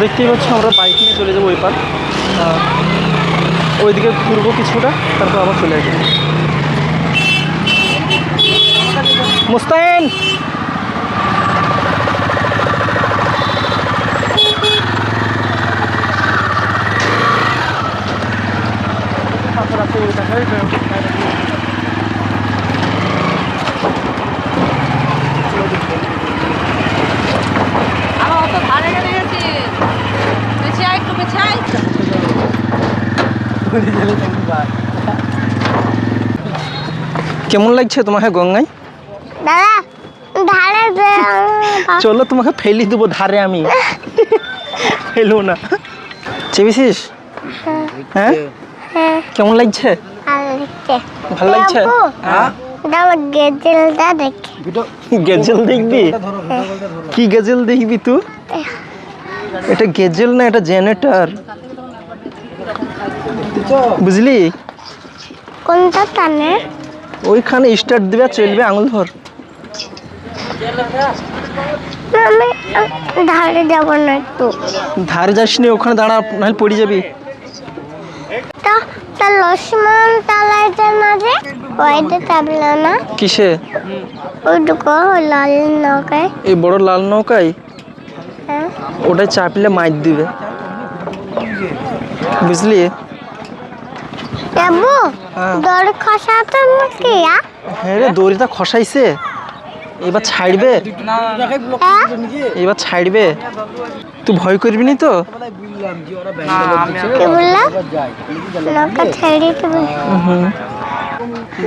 দেখতেই পাচ্ছ আমরা বাইক নিয়ে চলে যাব ওই পার ওইদিকে ঘুরবো কিছুটা, তারপর আবার চলে আসব। মুস্তাইন আমার কেমন লাগছে তোমাকে গঙ্গায়? দাদা ধারে যে চলো তোমাকে ফেলি দেবো ধারে আমি। ফেলব না। চেপেছিস হ্যাঁ? হ্যাঁ। কেমন লাগছে? ভালো লাগছে। হ্যাঁ? গেজেল দেখবি? কি গেজেল দেখবি তুই এটা গেজেল না এটা জেনারেটর বুঝলি? কোনটা টানে? ওইখানে স্টার্ট দিবে চলবে আঙুল ধর। আমি ধারে যাব না একটু। ধারে যাস নি ওখানে দাঁড়া নাহলে পড়ে যাবি। তা তা লক্ষ্মণ তালায় যে না যে ওইটা চাপলো না? কিসে? ওইটুকু লাল নৌকায়। এই বড় লাল নৌকায়? হ্যাঁ। ওটাই চাপলে মাইর দিবে। বুঝলি? যাব হ্যাঁ। দড় খসাতে নাকি আ? হ্যাঁ রে দড়িটা খসাইছে। এবার ছাড়বে। হ্যাঁ? এবার ছাড়বে। তুই ভয় করবি নি তো? হুম।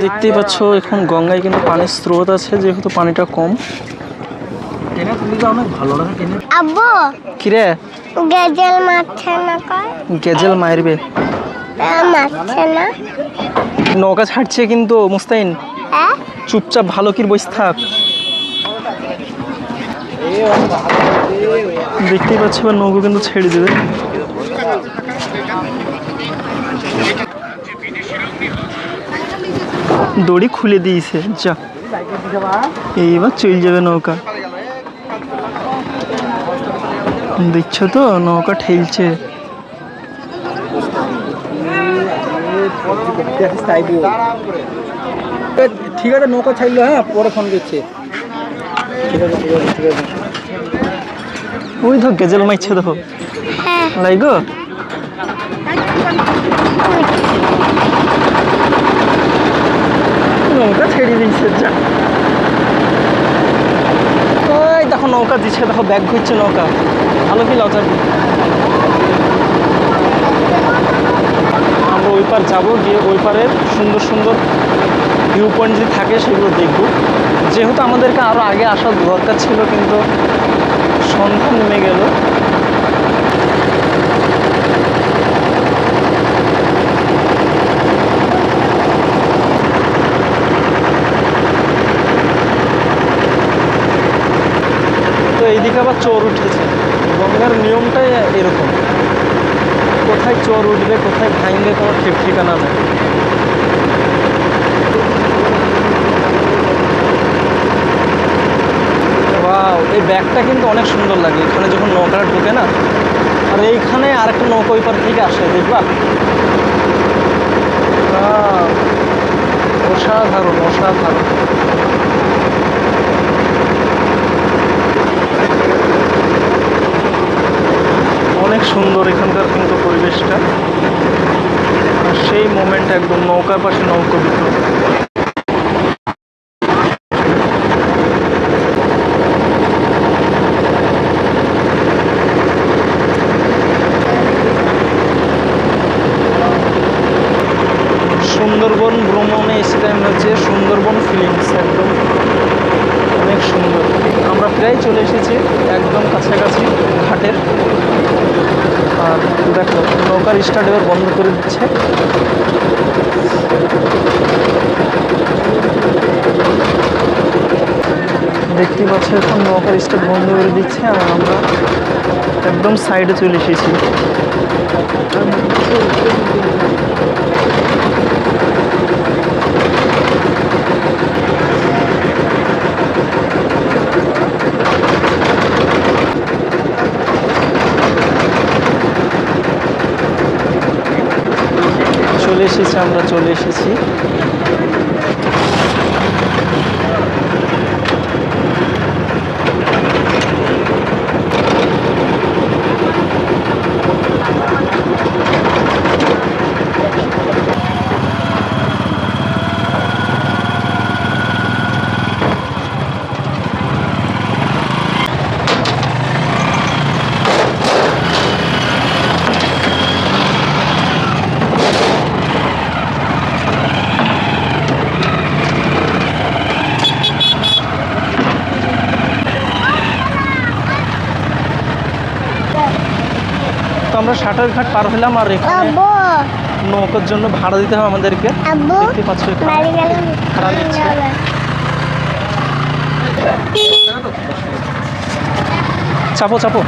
দেখতেই পাচ্ছ এখন গঙ্গায় কিন্তু পানির স্রোত আছে যেহেতু পানিটা কম। আব্বু কিরে? গেজেল মারছে না কয়? গেজেল মারবে। হ্যাঁ, নৌকা ছাড়ছে কিন্তু মুস্তাইন হ্যাঁ? চুপচাপ ভালো কি বসে থাক। দেখতেই পাচ্ছি এবার নৌকো কিন্তু ছেড়ে দেবে। দড়ি খুলে দিয়েছে যা। এইবার চল যাবে নৌকা। দেখছ তো নৌকা ঠেলছে। ঠিক আছে নৌকা ছাড়লো হ্যাঁ পরে ফোন করছে। ঠিক আছে ঠিক আছে ঠিক আছে। ওই ধর গেজেল মাইছে দেখো হ্যাঁ। লাইগো নৌকা ছেড়ে দিয়েছে যা। ওই দেখো নৌকা দিচ্ছে দেখো ব্যাগ ঘুরছে নৌকা। ভালো কি লজ্জা কি আমরা ওই পার যাব, গিয়ে ওই পারের সুন্দর সুন্দর ভিউ পয়েন্ট যদি থাকে, সেগুলো দেখব। যেহেতু আমাদেরকে আরও আগে আসার দরকার ছিল, কিন্তু সন্ধ্যা নেমে গেল। তো এইদিকে আবার চোর উঠেছে। গঙ্গার নিয়মটাই এরকম। কোথায় চোর উঠবে, কোথায় ভাঙবে কোনো ঠিক ঠিকানা নেই। এই ব্যাগটা কিন্তু অনেক সুন্দর লাগে। এখানে যখন নৌকাটা ঢুকে না, আর এইখানে আরেকটা নৌকা ওই পার থেকে আসে, দেখবা? অসাধারণ অসাধারণ অনেক সুন্দর এখানকার কিন্তু পরিবেশটা। সেই মোমেন্ট একদম নৌকার পাশে নৌকা সুন্দরবন ভ্রমণে এসে আমি হচ্ছে সুন্দরবন ফিলিংস একদম অনেক সুন্দর। আমরা প্রায় চলে এসেছি একদম কাছাকাছি ঘাটের আর দেখো, নৌকার স্টার্ট এবার বন্ধ করে দিচ্ছে। দেখতে পাচ্ছ, এখন নৌকার স্টার্ট বন্ধ করে দিচ্ছে আর আমরা একদম সাইডে চলে এসেছি। চলে এসেছি আমরা চলে এসেছি। আমরা শাটার ঘাট পার হলাম আর এখানে নৌকার জন্য ভাড়া দিতে হবে আমাদেরকে। দেখতে পাচ্ছ ভাড়া নিচ্ছে চাপো চাপো।